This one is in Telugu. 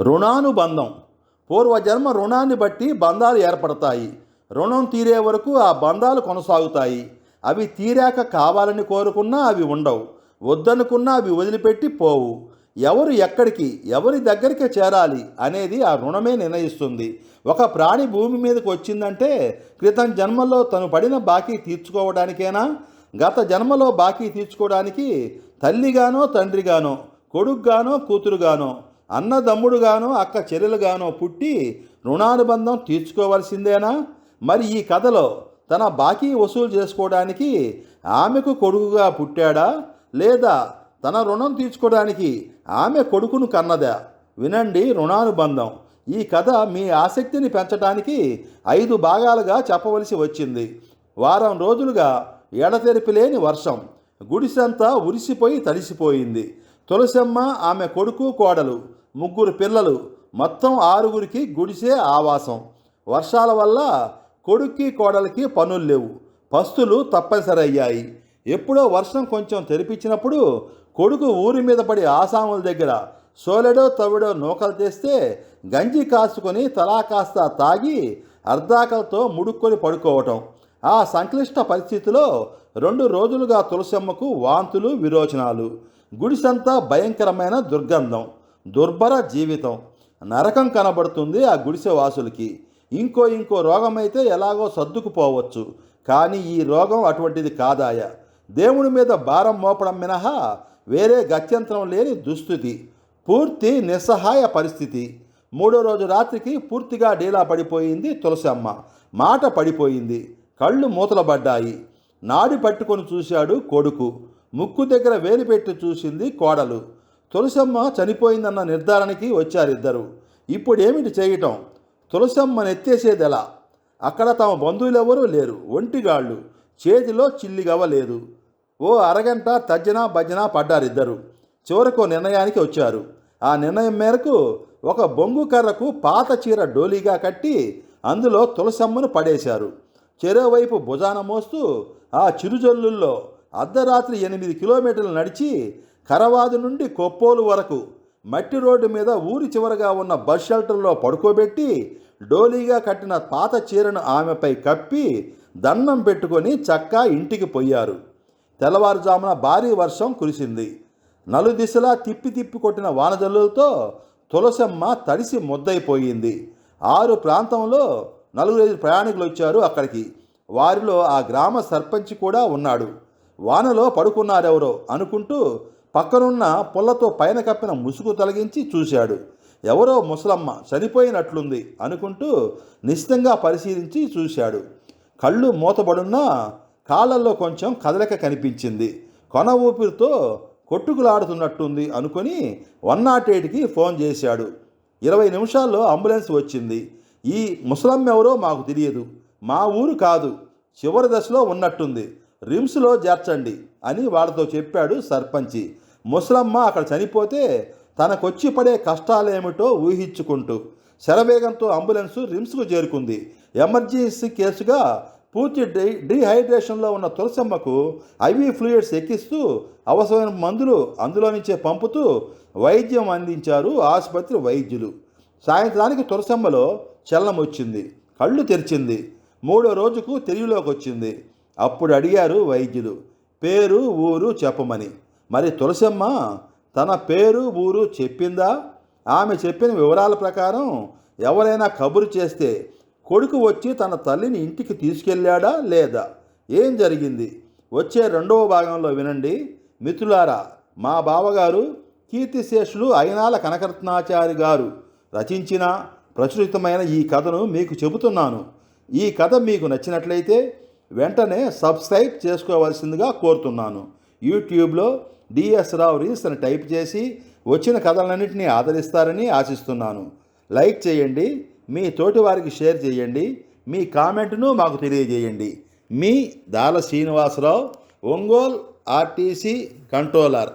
రుణానుబంధం. పూర్వజన్మ రుణాన్ని బట్టి బంధాలు ఏర్పడతాయి. రుణం తీరే వరకు ఆ బంధాలు కొనసాగుతాయి. అవి తీరాక కావాలని కోరుకున్నా అవి ఉండవు. వద్దనుకున్నా అవి వదిలిపెట్టి పోవు. ఎవరు ఎక్కడికి ఎవరి దగ్గరికి చేరాలి అనేది ఆ రుణమే నిర్ణయిస్తుంది. ఒక ప్రాణి భూమి మీదకి వచ్చిందంటే క్రితం జన్మలో తను పడిన బాకీ తీర్చుకోవడానికేనా? గత జన్మలో బాకీ తీర్చుకోవడానికి తల్లిగానో తండ్రిగానో కొడుకుగానో కూతురుగానో అన్నదమ్ముడుగానో అక్క చెల్లెలుగానో పుట్టి రుణానుబంధం తీర్చుకోవలసిందేనా? మరి ఈ కథలో తన బాకీ వసూలు చేసుకోవడానికి ఆమెకు కొడుకుగా పుట్టాడా? లేదా తన రుణం తీర్చుకోవడానికి ఆమె కొడుకును కన్నదా? వినండి రుణానుబంధం. ఈ కథ మీ ఆసక్తిని పెంచడానికి ఐదు భాగాలుగా చెప్పవలసి వచ్చింది. వారం రోజులుగా ఎడతెరిపి లేని వర్షం. గుడిసంతా ఉరిసిపోయి తడిసిపోయింది. తులసమ్మ ఆమె కొడుకు కోడలు ముగ్గురు పిల్లలు మొత్తం ఆరుగురికి గుడిసే ఆవాసం. వర్షాల వల్ల కొడుక్కి కోడలికి పనులు లేవు. పస్తులు తప్పనిసరి అయ్యాయి ఎప్పుడో వర్షం కొంచెం తెరిపించినప్పుడు కొడుకు ఊరి మీద పడి ఆసాముల దగ్గర సోలెడో తవిడో నూకలు తెస్తే గంజి కాసుకొని తలా కాస్త తాగి అర్ధాకలతో ముడుక్కొని పడుకోవటం. ఆ సంక్లిష్ట పరిస్థితిలో రెండు రోజులుగా తులసమ్మకు వాంతులు విరోచనాలు. గుడిసంతా భయంకరమైన దుర్గంధం దుర్భర జీవితం. నరకం కనబడుతుంది ఆ గుడిసె వాసులకి. ఇంకో ఇంకో రోగమైతే ఎలాగో సర్దుకుపోవచ్చు. కానీ ఈ రోగం అటువంటిది కాదాయ. దేవుడి మీద భారం మోపడం మినహా వేరే గత్యంతరం లేని దుస్థితి పూర్తి నిస్సహాయ పరిస్థితి. మూడో రోజు రాత్రికి పూర్తిగా డీలా పడిపోయింది తులసమ్మ. మాట పడిపోయింది. కళ్ళు మూతలబడ్డాయి. నాడి పట్టుకొని చూశాడు కొడుకు. ముక్కు దగ్గర వేలు పెట్టి చూసింది కోడలు. తులసమ్మ చనిపోయిందన్న నిర్ధారణకి వచ్చారిద్దరు. ఇప్పుడేమిటి చేయటం? తులసమ్మ నెత్తేసేది ఎలా అక్కడ తమ బంధువులెవరూ లేరు. ఒంటిగాళ్ళు. చేతిలో చిల్లిగవ్వ లేదు ఓ అరగంట తజ్జన భజన పడ్డారిద్దరు. చివరకు నిర్ణయానికి వచ్చారు. ఆ నిర్ణయం మేరకు ఒక బొంగు కర్రకు పాత చీర డోలీగా కట్టి అందులో తులసమ్మను పడేశారు. చెరోవైపు భుజాన మోస్తూ ఆ చిరుజల్లుల్లో అర్ధరాత్రి ఎనిమిది కిలోమీటర్లు నడిచి కరవాదు నుండి కొప్పోలు వరకు మట్టి రోడ్డు మీద ఊరి చివరగా ఉన్న బస్ షెల్టర్లో పడుకోబెట్టి డోలీగా కట్టిన పాత చీరను ఆమెపై కప్పి దండం పెట్టుకొని చక్కా ఇంటికి పోయారు. తెల్లవారుజామున భారీ వర్షం కురిసింది. నలుదిశలా తిప్పి తిప్పి కొట్టిన వానజల్లులతో తులసమ్మ తడిసి ముద్దయిపోయింది ఆరు ప్రాంతంలో నలుగురైదు ప్రయాణికులు వచ్చారు అక్కడికి. వారిలో ఆ గ్రామ సర్పంచ్ కూడా ఉన్నాడు. వానలో పడుకున్నారెవరో అనుకుంటూ పక్కనున్న పుల్లతో పైన కప్పిన ముసుగు తొలగించి చూశాడు. ఎవరో ముసలమ్మ చనిపోయినట్లుంది అనుకుంటూ నిశ్చితంగా పరిశీలించి చూశాడు. కళ్ళు మూతబడున్నా కాళ్ళల్లో కొంచెం కదలిక కనిపించింది. కొన ఊపిరితో కొట్టుకులాడుతున్నట్టుంది అనుకొని వన్ నాట్ ఎయిట్కి ఫోన్ చేశాడు. ఇరవై నిమిషాల్లో అంబులెన్స్ వచ్చింది. ఈ ముసలమ్మ ఎవరో మాకు తెలియదు. మా ఊరు కాదు. చివరి దశలో ఉన్నట్టుంది. రిమ్స్లో చేర్చండి అని వాళ్ళతో చెప్పాడు సర్పంచి. ముసలమ్మ అక్కడ చనిపోతే తనకొచ్చి పడే కష్టాలేమిటో ఊహించుకుంటూ శరవేగంతో అంబులెన్సు రిమ్స్కు చేరుకుంది. ఎమర్జెన్సీ కేసుగా పూర్తి డీ డిహైడ్రేషన్లో ఉన్న తులసమ్మకు ఐవీ ఫ్లూయిడ్స్ ఎక్కిస్తూ అవసరమైన మందులు అందులో నుంచే పంపుతూ వైద్యం అందించారు ఆసుపత్రి వైద్యులు. సాయంత్రానికి తులసమ్మలో చల్లం వచ్చింది కళ్ళు తెరిచింది. మూడో రోజుకు తెలివిలోకి వచ్చింది అప్పుడు అడిగారు వైద్యులు పేరు ఊరు చెప్పమని. మరి తులసమ్మ తన పేరు ఊరు చెప్పిందా? ఆమె చెప్పిన వివరాల ప్రకారం ఎవరైనా కబురు చేస్తే కొడుకు వచ్చి తన తల్లిని ఇంటికి తీసుకెళ్ళాడా లేదా? ఏం జరిగింది? వచ్చే రెండవ భాగంలో వినండి. మిత్రులారా మా బావగారు కీర్తిశేషులు అయినాల కనకరత్నాచారి గారు రచించిన ప్రచురితమైన ఈ కథను మీకు చెబుతున్నాను. ఈ కథ మీకు నచ్చినట్లయితే వెంటనే సబ్స్క్రైబ్ చేసుకోవాల్సిందిగా కోరుతున్నాను. యూట్యూబ్లో డిఎస్ రావు రీస్ అని టైప్ చేసి వచ్చిన కథలన్నింటినీ ఆదరిస్తారని ఆశిస్తున్నాను. లైక్ చేయండి మీ తోటి వారికి షేర్ చేయండి మీ కామెంట్ను మాకు తెలియజేయండి. మీ దాల శ్రీనివాసరావు ఒంగోల్ ఆర్టీసీ కంట్రోలర్.